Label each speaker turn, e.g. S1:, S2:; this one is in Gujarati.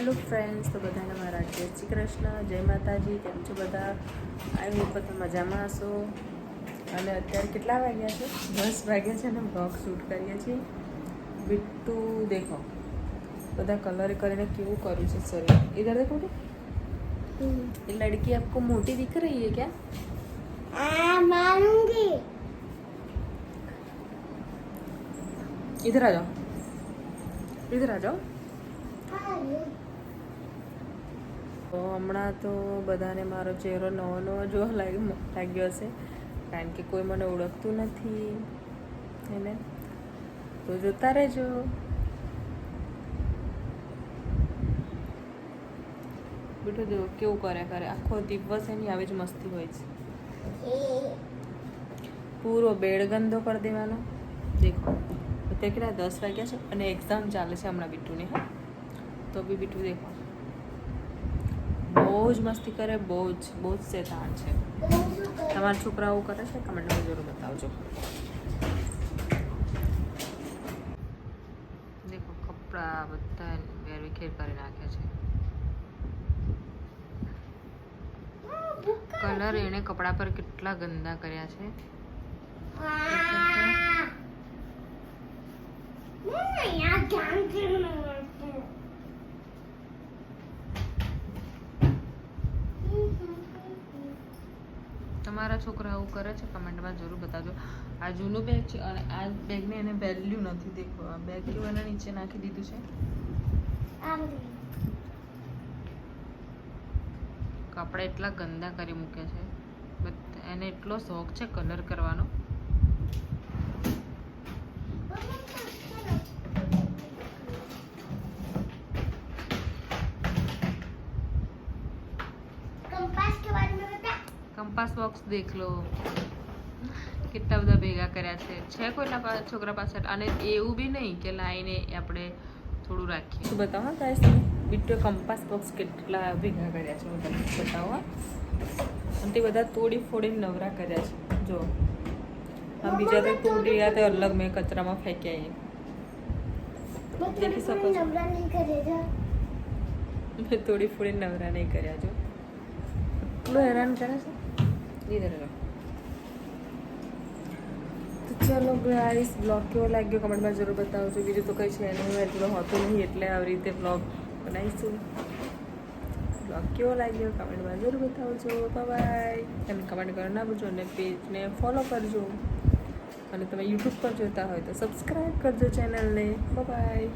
S1: હેલો ફ્રેન્ડ્સ તો બધાને મારા જય શ્રી કૃષ્ણ જય માતાજી કેમ છો બધા આઈ હોપ બધા મજામાં હશો અને અત્યારે કેટલા વાગ્યા છે દસ વાગ્યા છે અને બ્લોગ શૂટ કરીએ છીએ બિટ્ટુ દેખો બધા કલર કરીને કેવું કર્યું છે શરીર ઇધર દેખો બેટી ये लड़की आपको मोटी दिख रही है क्या
S2: आ मारूंगी
S1: इधर आ जाओ इधर आ जाओ તો હમણાં તો બધાને મારો ચહેરો નવો નવો જોવા લાગ્યો લાગ્યો હશે. કારણ કે કોઈ મને ઓળખતું નથી. એને તો જોતા રહેજો. બેટું જો કેવું કરે કરે. આખો દિવસ એની આવી જ મસ્તી હોય છે. પૂરો બેડ ગંદો કરી દેવાનો. દેખો. અત્યારે કેટલા દસ વાગ્યા છે અને એક્ઝામ ચાલે છે હમણાં બીટુની, હા? તો બી બિટ્ટુ દેખો. બહુ જ મસ્તી કરે બહુ જ બહુ જ શેતાન છે. તમારા છોકરાઓ કરે છે? કમેન્ટમાં જરૂર બતાવજો. દેખો કપડાં બધા વેરવિખેર કરી નાખે છે. કલર એણે કપડા પર કેટલા ગંદા કર્યા છે તમારા છોકરા આવું કરે છે કમેન્ટમાં જરૂર બતાવજો. આ જૂનું બેગ છે અને આ બેગને એને વેલ્યુ નથી દેખો. આ બેગ કેવું એના નીચે નાખી દીધું છે? કપડા એટલા ગંદા કરી મૂકે છે. બટ એને એટલો શોખ છે કલર કરવાનો.
S2: કંપાસ કે
S1: કંપાસ બોક્સ દેખ લો. કેટલા બધા ભેગા કર્યા છે. છે કોઈના છોકરા પાસે? અને એવું બી નહીં કે લાઈને આપણે થોડું રાખીએ. શું બતાવો હા ગાઈસ તમે? બીટો કંપાસ બોક્સ કેટલા ભેગા કર્યા છે હું તમને બતાવો અને તે બધા તોડી ફોડીને નવરા કર્યા છે. જો. આ બીજા તો તોડી ગયા તે અલગ મેં કચરામાં ફેંક્યા એ મેં તોડી ફોડીને નવરા નહીં કર્યા જો. એટલું હેરાન કરે છે? તો ચલો ગાઈસ બ્લોગ કેવો લાગ્યો કમેન્ટમાં જરૂર બતાવજો બીજું તો કંઈ છે નહીં એટલો હોતું નહીં એટલે આવી રીતે બ્લોગ બનાવીશું બ્લોગ કેવો લાગ્યો કમેન્ટમાં જરૂર બતાવજો બાય અને કમેન્ટ કરવા ના ભૂલજો અને પેજને ફોલો કરજો અને તમે યુટ્યુબ પર જોતા હોય તો સબસ્ક્રાઈબ કરજો ચેનલને બાય